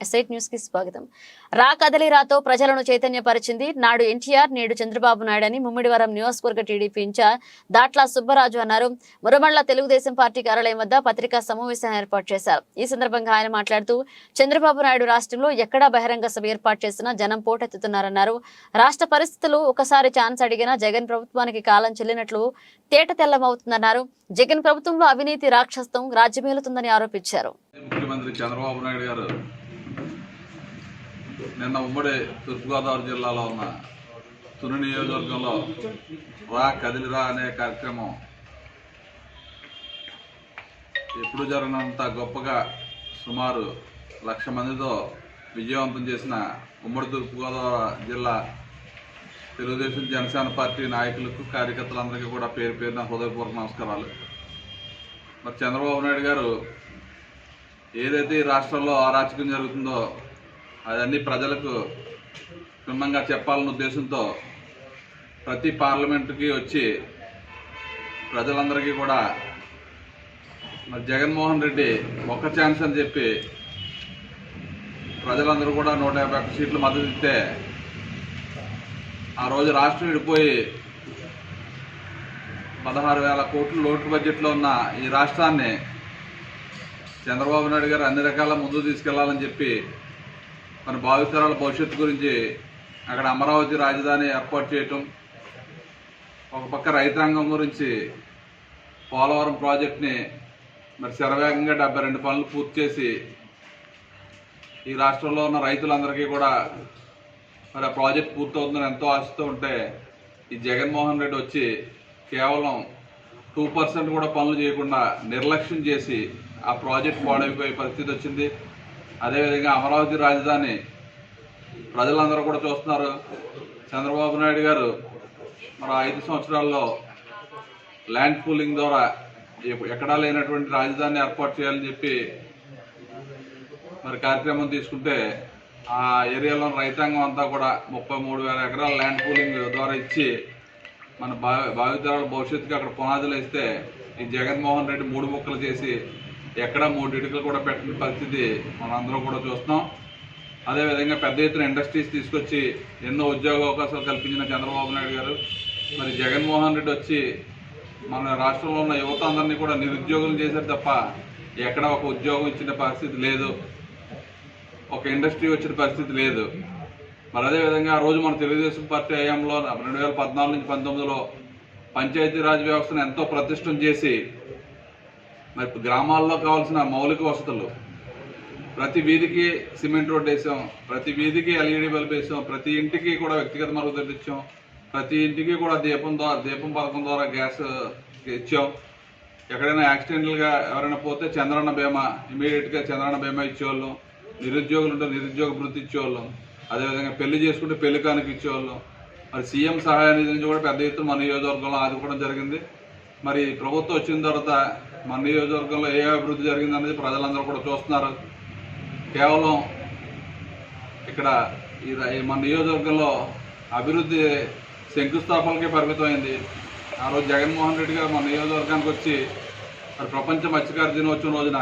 ఎస్ఐట్ న్యూస్కి స్వాగతం. రా కదలి రాతో ప్రజలను చైతన్యపరిచింది నాడు ఎన్టీఆర్ నేడు చంద్రబాబు నాయుడు అని ముమ్మిడివరం నియోజకవర్గ టీడీపీ ఇన్ఛార్జ్ దాట్ల సుబ్బరాజు అన్నారు. మురమండ్ల తెలుగుదేశం పార్టీ కార్యాలయం వద్ద పత్రికా సమావేశం ఏర్పాటు చేశారు. ఈ సందర్భంగా ఆయన మాట్లాడుతూ చంద్రబాబు నాయుడు రాష్ట్రంలో ఎక్కడా బహిరంగ సభ ఏర్పాటు చేసినా జనం పోటెత్తుతున్నారన్నారు. రాష్ట్ర పరిస్థితులు ఒకసారి ఛాన్స్ అడిగినా జగన్ ప్రభుత్వానికి కాలం చెల్లినట్లు తేట తెల్లమవుతుందన్నారు. జగన్ ప్రభుత్వంలో అవినీతి రాక్షసం రాజ్యమేలుతుందని ఆరోపించారు. ముఖ్యమంత్రి చంద్రబాబు నాయుడు గారు నిన్న ఉమ్మడి తూర్పుగోదావరి జిల్లాలో ఉన్న తుని నియోజకవర్గంలో రా కదిలిరా అనే కార్యక్రమం ఎప్పుడు జరిగినంత గొప్పగా సుమారు లక్ష మందితో విజయవంతం చేసిన ఉమ్మడి తూర్పుగోదావరి జిల్లా తెలుగుదేశం జనసేన పార్టీ నాయకులకు కార్యకర్తలందరికీ కూడా పేరు పేరున హృదయపూర్వక నమస్కారాలు. మరి చంద్రబాబు నాయుడు గారు ఏదైతే ఈ రాష్ట్రంలో అరాచకం జరుగుతుందో అవన్నీ ప్రజలకు క్షుణ్ణంగా చెప్పాలన్న ఉద్దేశంతో ప్రతి పార్లమెంటుకి వచ్చి ప్రజలందరికీ కూడా మరి జగన్మోహన్ రెడ్డి ఒక్క ఛాన్స్ అని చెప్పి ప్రజలందరూ కూడా నూట యాభై ఒక్క సీట్లు మద్దతు ఇస్తే ఆ రోజు రాష్ట్రం విడిపోయి పదహారు వేల కోట్ల లోటు బడ్జెట్లో ఉన్న ఈ రాష్ట్రాన్ని చంద్రబాబు నాయుడు గారు అన్ని రకాల ముందు తీసుకెళ్ళాలని చెప్పి మన భావితరాల భవిష్యత్తు గురించి అక్కడ అమరావతి రాజధాని ఏర్పాటు చేయటం ఒక పక్క రైతాంగం గురించి పోలవరం ప్రాజెక్ట్ని మరి శరవేగంగా డెబ్బై రెండు పనులు పూర్తి చేసి ఈ రాష్ట్రంలో ఉన్న రైతులందరికీ కూడా మరి ఆ ప్రాజెక్ట్ పూర్తవుతుందని ఎంతో ఆశతో ఉంటే ఈ జగన్మోహన్ రెడ్డి వచ్చి కేవలం టూ పర్సెంట్ కూడా పనులు చేయకుండా నిర్లక్ష్యం చేసి ఆ ప్రాజెక్ట్ పాడైపోయే పరిస్థితి వచ్చింది. అదేవిధంగా అమరావతి రాజధాని ప్రజలందరూ కూడా చూస్తున్నారు. చంద్రబాబు నాయుడు గారు మరి ఐదు సంవత్సరాల్లో ల్యాండ్ పూలింగ్ ద్వారా ఎక్కడా లేనటువంటి రాజధాని ఏర్పాటు చేయాలని చెప్పి మరి కార్యక్రమం తీసుకుంటే ఆ ఏరియాలో రైతాంగం అంతా కూడా ముప్పై మూడు వేల ఎకరాల ల్యాండ్ పూలింగ్ ద్వారా ఇచ్చి మన భావి భావితరాల భవిష్యత్తుకి అక్కడ పునాదులు వేస్తే ఈ జగన్మోహన్ రెడ్డి మూడు ముక్కలు చేసి ఎక్కడ మూడు ఇటుకలు కూడా పెట్టిన పరిస్థితి మనందరం కూడా చూస్తున్నాం. అదేవిధంగా పెద్ద ఎత్తున ఇండస్ట్రీస్ తీసుకొచ్చి ఎన్నో ఉద్యోగ అవకాశాలు కల్పించిన చంద్రబాబు నాయుడు గారు మరి జగన్మోహన్ రెడ్డి వచ్చి మన రాష్ట్రంలో ఉన్న యువత అందరినీ కూడా నిరుద్యోగులు చేశారు తప్ప ఎక్కడ ఒక ఉద్యోగం ఇచ్చిన పరిస్థితి లేదు. ఒక ఇండస్ట్రీ వచ్చిన పరిస్థితి లేదు. మరి అదేవిధంగా ఆ రోజు మన తెలుగుదేశం పార్టీ హయాంలో రెండు వేల పద్నాలుగు నుంచి పంతొమ్మిదిలో పంచాయతీరాజ్ వ్యవస్థను ఎంతో ప్రతిష్టం చేసి మరి గ్రామాల్లో కావాల్సిన మౌలిక వసతులు. ప్రతి వీధికి సిమెంట్ రోడ్ వేసాం ప్రతి వీధికి ఎల్ఈడి బల్బ్ వేసాం ప్రతి ఇంటికి కూడా వ్యక్తిగత మరుగుదొడ్డి ఇచ్చాం ప్రతి ఇంటికి కూడా దీపం ద్వారా దీపం పథకం ద్వారా గ్యాస్ ఇచ్చాం. ఎక్కడైనా యాక్సిడెంటల్గా ఎవరైనా పోతే చంద్రన్న బీమా ఇమీడియట్గా చంద్రన్న బీమా ఇచ్చేవాళ్ళం. నిరుద్యోగులు ఉంటే నిరుద్యోగ వృత్తి ఇచ్చేవాళ్ళం. అదేవిధంగా పెళ్ళి చేసుకుంటే పెళ్ళి కానుక ఇచ్చేవాళ్ళం. మరి సీఎం సహాయ నిధి నుంచి కూడా పెద్ద ఎత్తున మన నియోజకవర్గంలో ఆదుకోవడం జరిగింది. మరి ప్రభుత్వం వచ్చిన తర్వాత మన నియోజకవర్గంలో ఏ అభివృద్ధి జరిగిందనేది ప్రజలందరూ కూడా చూస్తున్నారు. కేవలం ఇక్కడ ఇది ఈ మన నియోజకవర్గంలో అభివృద్ధి శంకుస్థాపనకే పరిమితమైంది. ఆ రోజు జగన్మోహన్ రెడ్డి గారు మన నియోజకవర్గానికి వచ్చి మరి ప్రపంచ మత్స్యకార దినోత్సవం రోజున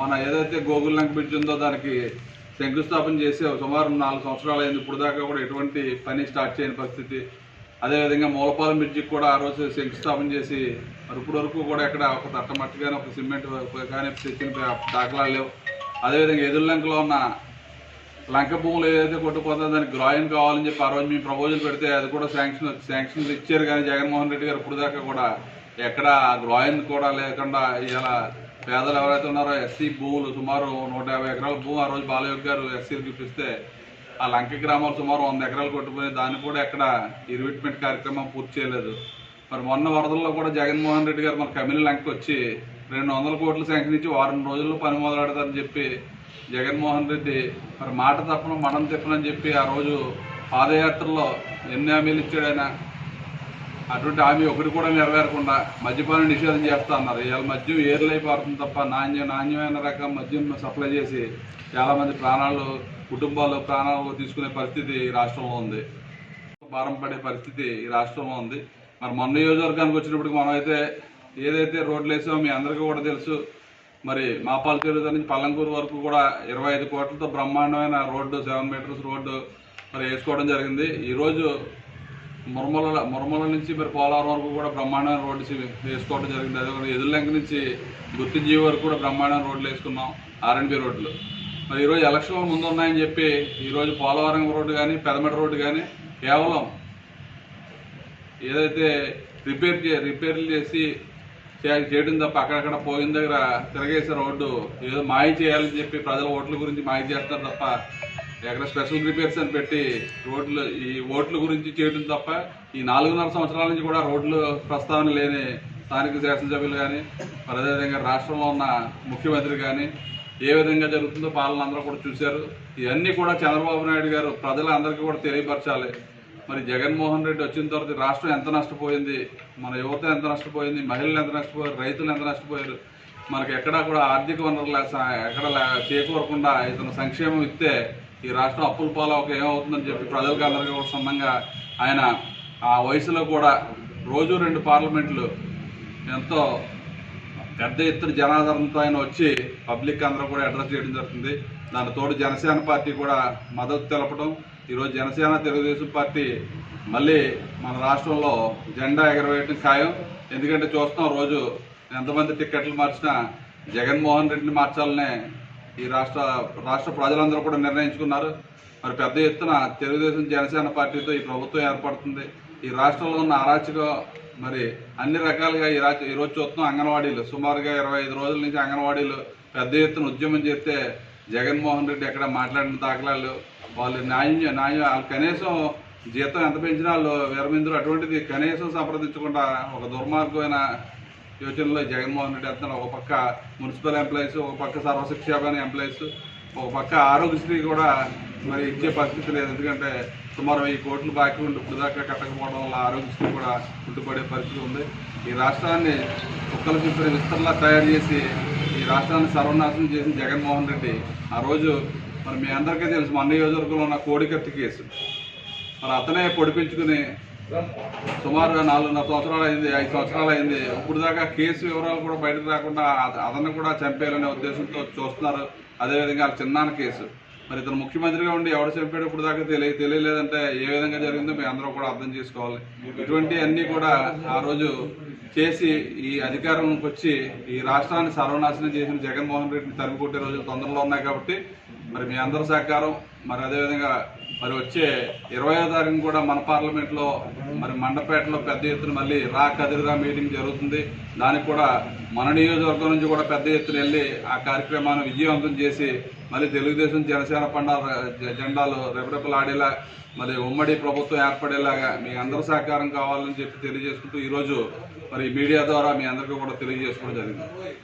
మన ఏదైతే గోగుల్ లంక్ బ్రిడ్జ్ ఉందో దానికి శంకుస్థాపన చేసి సుమారు నాలుగు సంవత్సరాలు అయింది. ఇప్పుడు దాకా కూడా ఎటువంటి పని స్టార్ట్ చేయని పరిస్థితి. అదేవిధంగా మూలపాలెం బ్రిడ్జికి కూడా ఆ రోజు శంకుస్థాపన చేసి మరి వరకు కూడా ఎక్కడ ఒక తట్టమట్టి కానీ ఒక సిమెంట్ కానీ తెచ్చిన దాఖలాలు లేవు. అదేవిధంగా ఎదుర్లంకలో ఉన్న లంక భూములు ఏదైతే కొట్టుకుపోతుందో దానికి గ్రాయిన్ కావాలని చెప్పి ఆ రోజు మేము ప్రపోజల్ పెడితే అది కూడా శాంక్షన్ శాంక్షన్స్ ఇచ్చారు. కానీ జగన్మోహన్ రెడ్డి గారు ఇప్పుడు దాకా కూడా ఎక్కడ గ్రాయిన్ కూడా లేకుండా ఇలా పేదలు ఎవరైతే ఉన్నారో ఎస్సీ భూములు సుమారు నూట యాభై ఎకరాల భూమి ఆ రోజు బాలయోగి గారు ఎస్సీలకు ఇప్పిస్తే ఆ లంక గ్రామాలు సుమారు వంద ఎకరాలు కొట్టుకుని దాన్ని కూడా ఎక్కడ ఇరివిట్మెంట్ కార్యక్రమం పూర్తి చేయలేదు. మరి మొన్న వరదల్లో కూడా జగన్మోహన్ రెడ్డి గారు మన కమిలి లంకకి వచ్చి రెండు వందల కోట్లు శాంక్షన్ ఇచ్చి వారం రోజుల్లో పని మొదలెడతారని చెప్పి జగన్మోహన్ రెడ్డి మరి మాట తప్పను మనం తిప్పనని చెప్పి ఆ రోజు పాదయాత్రలో ఎన్ని హామీలు ఇచ్చాడు ఆయన? అటువంటి హామీ ఒకటి కూడా నెరవేరకుండా మద్యపాన నిషేధం చేస్తా అన్నారు. ఇవాళ మద్యం ఏర్లైపోతుంది తప్ప నాణ్యం నాణ్యమైన రకం మద్యం సప్లై చేసి చాలామంది ప్రాణాలు కుటుంబాలు ప్రాణాలు తీసుకునే పరిస్థితి ఈ రాష్ట్రంలో ఉంది. భారం పడే పరిస్థితి ఈ రాష్ట్రంలో ఉంది. మరి మన నియోజకవర్గానికి వచ్చినప్పటికి మనం అయితే ఏదైతే రోడ్లు వేసామో మీ అందరికీ కూడా తెలుసు. మరి మాపాల చెరువు నుంచి పల్లంకూరు వరకు కూడా ఇరవై ఐదు కోట్లతో బ్రహ్మాండమైన రోడ్డు సెవెన్ మీటర్స్ రోడ్డు మరి వేసుకోవడం జరిగింది. ఈరోజు మురమల మురమల నుంచి మరి పోలవరం వరకు కూడా బ్రహ్మాండమైన రోడ్డు వేసుకోవడం జరిగింది. అదే కూడా ఎదుర్లంక నుంచి గుర్తింజీవి వరకు కూడా బ్రహ్మాండమైన రోడ్లు వేసుకున్నాం. ఆర్ఎండ్బి రోడ్లు. మరి ఈరోజు ఎలక్షన్లు ముందు ఉన్నాయని చెప్పి ఈరోజు పోలవరం రోడ్డు కానీ పెదమెట రోడ్డు కానీ కేవలం ఏదైతే రిపేర్ చే రిపేర్లు చేసి చేయడం తప్ప అక్కడక్కడ పోయిన దగ్గర తిరగేసే రోడ్డు ఏదో మాయ చేయాలని చెప్పి ప్రజల ఓట్ల గురించి మాయ చేస్తారు తప్ప ఎక్కడ స్పెషల్ రిపేర్స్ అని పెట్టి రోడ్లు ఈ ఓట్ల గురించి చేయడం తప్ప ఈ నాలుగున్నర సంవత్సరాల నుంచి కూడా రోడ్లు ప్రస్తావన లేని స్థానిక శాసనసభ్యులు కానీ మరి అదేవిధంగా రాష్ట్రంలో ఉన్న ముఖ్యమంత్రి కానీ ఏ విధంగా జరుగుతుందో పాలన అందరూ కూడా చూశారు. ఇవన్నీ కూడా చంద్రబాబు నాయుడు గారు ప్రజలందరికీ కూడా తెలియపరచాలి. మరి జగన్మోహన్ రెడ్డి వచ్చిన తర్వాత రాష్ట్రం ఎంత నష్టపోయింది మన యువత ఎంత నష్టపోయింది మహిళలు ఎంత నష్టపోయారు రైతులు ఎంత నష్టపోయారు మనకి ఎక్కడా కూడా ఆర్థిక వనరులు ఎక్కడ చేకూరకుండా ఇతను సంక్షేమం ఇస్తే ఈ రాష్ట్రం అప్పుల పాలవక ఏమవుతుందని చెప్పి ప్రజలకు అందరికీ కూడా సొంతంగా ఆయన ఆ వయసులో కూడా రోజు రెండు పార్లమెంట్లు ఎంతో పెద్ద ఎత్తున జనాదరణతో ఆయన వచ్చి పబ్లిక్ అందరూ కూడా అడ్రస్ చేయడం జరుగుతుంది. దాని తోడు జనసేన పార్టీ కూడా మద్దతు తెలపడం. ఈరోజు జనసేన తెలుగుదేశం పార్టీ మళ్ళీ మన రాష్ట్రంలో జెండా ఎగరవేయడం ఖాయం. ఎందుకంటే చూస్తున్నాం రోజు ఎంతమంది టిక్కెట్లు మార్చినా జగన్మోహన్ రెడ్డిని మార్చాలనే ఈ రాష్ట్ర రాష్ట్ర ప్రజలందరూ కూడా నిర్ణయించుకున్నారు. మరి పెద్ద ఎత్తున తెలుగుదేశం జనసేన పార్టీతో ఈ ప్రభుత్వం ఏర్పడుతుంది. ఈ రాష్ట్రంలో ఉన్న అరాచక మరి అన్ని రకాలుగా ఈ రాజ ఈరోజు చూస్తున్నాం అంగన్వాడీలు. సుమారుగా ఇరవై ఐదు రోజుల నుంచి అంగన్వాడీలు పెద్ద ఎత్తున ఉద్యమం చేస్తే జగన్మోహన్ రెడ్డి ఎక్కడ మాట్లాడిన దాఖలాలు వాళ్ళు న్యాయం న్యాయం వాళ్ళు కనీసం జీతం ఎంత పెంచినా వాళ్ళు విరమిందరు అటువంటిది కనీసం సంప్రదించకుండా ఒక దుర్మార్గమైన యోచనలో జగన్మోహన్ రెడ్డి వెళ్తున్నారు ఒక పక్క మున్సిపల్ ఎంప్లాయీస్ ఒక పక్క సర్వశిక్షాభాని ఎంప్లాయీస్ ఒక పక్క ఆరోగ్యశ్రీ కూడా మరి ఇచ్చే పరిస్థితి లేదు. ఎందుకంటే సుమారు వెయ్యి కోట్లు బాకీ ఉండి ఇప్పుడు దాకా కట్టకపోవడం వల్ల ఆరోగ్యశ్రీ కూడా కుంటుపడే పరిస్థితి ఉంది. ఈ రాష్ట్రాన్ని కుక్కల చింపిన విస్తరలా తయారు చేసి ఈ రాష్ట్రాన్ని సర్వనాశనం చేసిన జగన్మోహన్ రెడ్డి ఆ రోజు మరి మీ అందరికీ తెలుసు మన నియోజకవర్గంలో ఉన్న కోడికత్తి కేసు. మరి అతనే పొడిపించుకుని సుమారుగా నాలుగున్నర సంవత్సరాలు అయింది ఐదు సంవత్సరాలు అయింది. ఇప్పుడు దాకా కేసు వివరాలు కూడా బయటకు రాకుండా అతను కూడా చంపేయాలనే ఉద్దేశంతో చూస్తున్నారు. అదేవిధంగా ఆ చిన్నాన్న కేసు. మరి ఇతను ముఖ్యమంత్రిగా ఉండి ఎవడు చంపాడు ఇప్పుడు దాకా తెలియ తెలియలేదంటే ఏ విధంగా జరిగిందో మేము అందరూ కూడా అర్థం చేసుకోవాలి. ఇటువంటి అన్నీ కూడా ఆ రోజు చేసి ఈ అధికారంలోకి వచ్చి ఈ రాష్ట్రాన్ని సర్వనాశనం చేసిన జగన్మోహన్ రెడ్డిని తరిమి కొట్టే రోజులు తొందరలో ఉన్నాయి కాబట్టి మరి మీ అందరి సహకారం మరి అదేవిధంగా మరి వచ్చే ఇరవయో తారీఖున కూడా మన పార్లమెంట్లో మరి మండపేటలో పెద్ద ఎత్తున మళ్ళీ రా కదిరిరా మీటింగ్ జరుగుతుంది. దానికి కూడా మన నియోజకవర్గం నుంచి కూడా పెద్ద ఎత్తున వెళ్ళి ఆ కార్యక్రమాన్ని విజయవంతం చేసి మళ్ళీ తెలుగుదేశం జనసేన పండ జెండాలు రెపరెపలాడేలా మరి ఉమ్మడి ప్రభుత్వం ఏర్పడేలాగా మీ అందరి సహకారం కావాలని చెప్పి తెలియజేసుకుంటూ ఈరోజు మరి మీడియా ద్వారా మీ అందరికీ కూడా తెలియజేసుకోవడం జరిగింది.